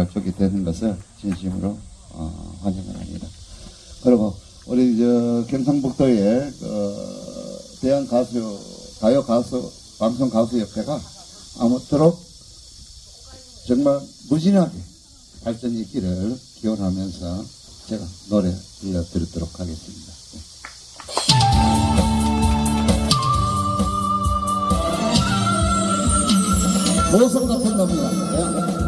발족이 되는 것을 진심으로 어, 환영을 합니다. 그리고 우리 저 경상북도의 그 대한 가수 가요 가수 방송 가수 협회가 아무쪼록 정말 무진하게 발전이 있기를 기원하면서 제가 노래 들려드리도록 하겠습니다. 모성 같은 놈이야.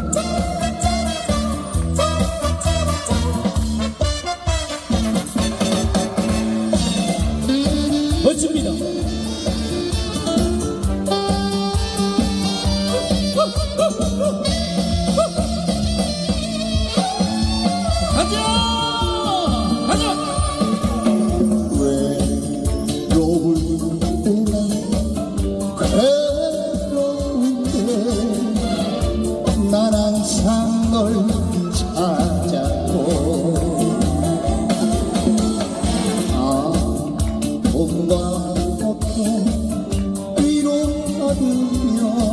corazón.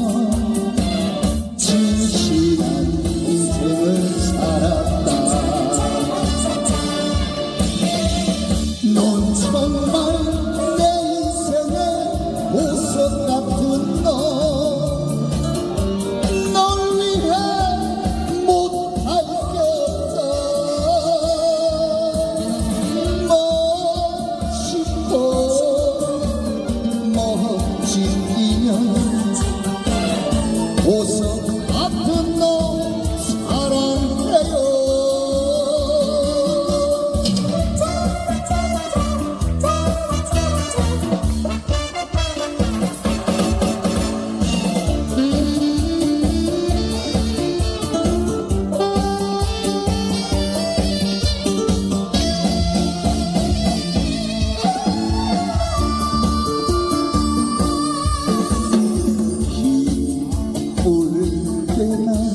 Krishna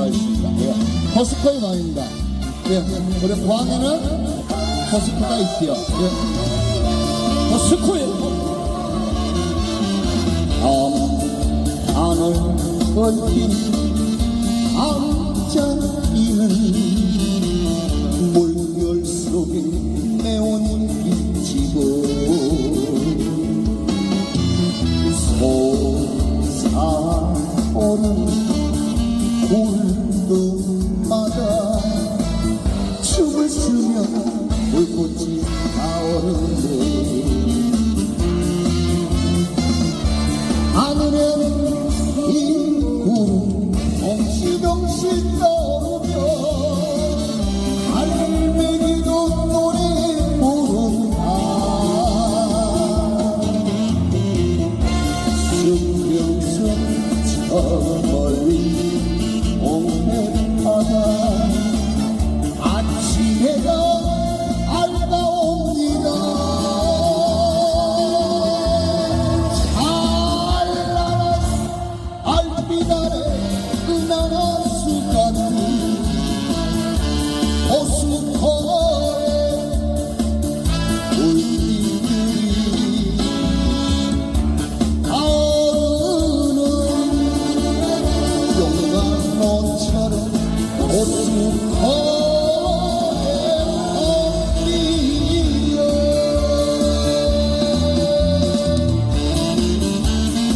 하겠습니다. 예. 포스코의 마입니다. 예. 우리 포항에는 포스코가 있지요. 예. 어, 스코에 안을 걸친 암장이는 이 구름 덩실덩실 떠오 Oh.